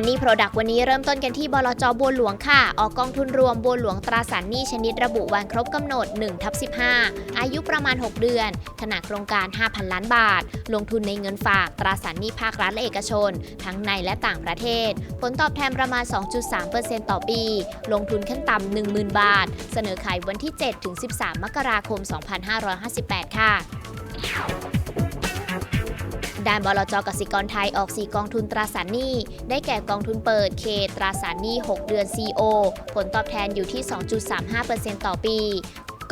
มันนี่โปรดักต์วันนี้เริ่มต้นกันที่บลจบัวหลวงค่ะ ออกกองทุนรวมบัวหลวงตราสารหนี้ชนิดระบุวันครบกำหนด1ทับ15 อายุประมาณ 6 เดือน ขนาดโครงการ 5,000 ล้านบาท ลงทุนในเงินฝากตราสารหนี้ภาครัฐและเอกชน ทั้งในและต่างประเทศ ผลตอบแทนประมาณ 2.3%ต่อปี ลงทุนขั้นต่ำ10,000 บาท เสนอขายวันที่ 7-13 มกราคม 2558 ค่ะ ด้านบลจกสิกรไทยออก 4 กองทุนตราสารหนี้ ได้แก่กองทุนเปิด K ตราสารหนี้ 6 เดือน CO ผลตอบแทนอยู่ที่ 2.35%ต่อปี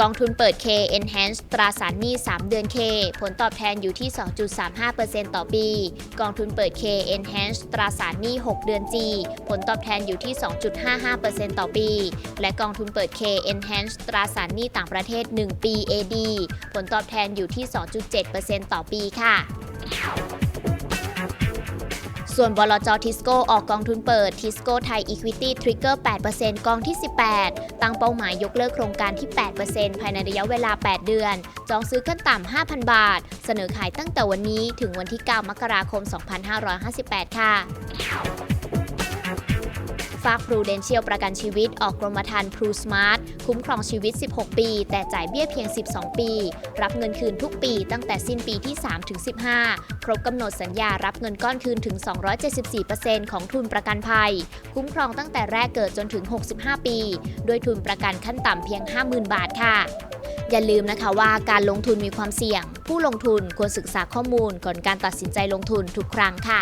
กองทุนเปิด K Enhance ตราสารหนี้ 3 เดือน K ผลตอบแทนอยู่ที่ 2.35%ต่อปี กองทุนเปิด K Enhance ตราสารหนี้ 6 เดือน G ผลตอบแทนอยู่ที่ 2.55%ต่อปี และกองทุนเปิด K Enhance ตราสารหนี้ต่างประเทศ 1 ปี AD ผลตอบแทนอยู่ที่ 2.7%ต่อปีค่ะ ส่วนบลจทิสโก้ออกกองทุนเปิดทิสโก้ไทยอีควิตี้ทริกเกอร์ 8%กองที่ 18 ตั้งเป้าหมายยกเลิกโครงการที่ 8%ภายในระยะเวลา 8 เดือน จองซื้อขั้นต่ำ 5,000 บาท เสนอขายตั้งแต่วันนี้ถึงวันที่ 9 มกราคม 2558 ค่ะ ฝาก Prudential ประกันชีวิตออกกรมธรรม์ Pru Smart คุ้มครองชีวิต 16 ปี แต่จ่ายเบี้ยเพียง 12 ปี รับเงินคืนทุกปีตั้งแต่สิ้นปีที่ 3 ถึง 15 ครบกำหนดสัญญารับเงินก้อนคืนถึง 274%ของทุนประกันภัย คุ้มครองตั้งแต่แรกเกิดจนถึง 65 ปี ด้วยทุนประกันขั้นต่ำเพียง 50,000 บาทค่ะอย่าลืมนะคะว่าการลงทุนมีความเสี่ยง ผู้ลงทุนควรศึกษาข้อมูลก่อนการตัดสินใจลงทุนทุกครั้งค่ะ